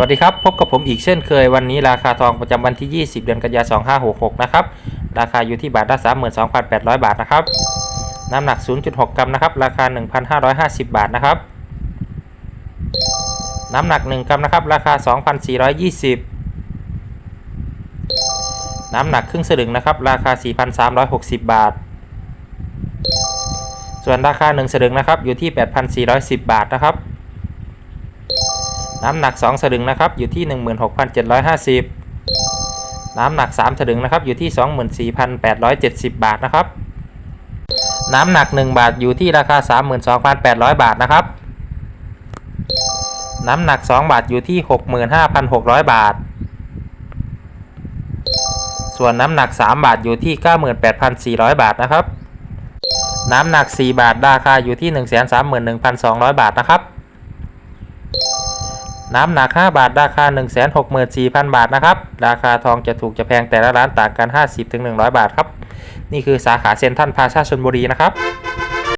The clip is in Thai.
วัสดีครับ พบกับผมอีกเช่นเคยวันนี้ราคาทองประจำวันที่ 20 เดือนกันยายน2566 นะครับ ราคาอยู่ที่บาทละ32,800 บาทนะครับ น้ำหนัก 0.6 กรัมนะครับ ราคา 1,550 บาทนะครับ น้ำหนัก 1 กรัมนะครับ ราคา 2,420 น้ำหนักครึ่งสลึงนะครับ ราคา 4,360 บาท ส่วนราคา 1 สลึงนะครับ อยู่ที่ 8,410 บาทนะครับ น้ำหนัก 2 สลึงนะครับอยู่ที่ 16,750 น้ำหนัก 3 สลึงนะครับอยู่ที่ 24,870 บาทนะครับ น้ำหนัก 1 บาทอยู่ที่ราคา 32,800 บาทนะครับ น้ำหนัก 2 บาทอยู่ที่ 65,600 บาท ส่วนน้ำหนัก 3 บาทอยู่ที่ 98,400 บาทนะครับ น้ำหนัก 4 บาทราคาอยู่ที่ 131,200 บาทนะครับ น้ำหนัก 5 บาท ราคา 164,000 บาทนะครับ ราคาทองจะถูกจะแพงแต่ละร้านต่างกัน 50-100 บาทครับ นี่คือสาขาเซ็นทรัลพาซาชลบุรีนะครับ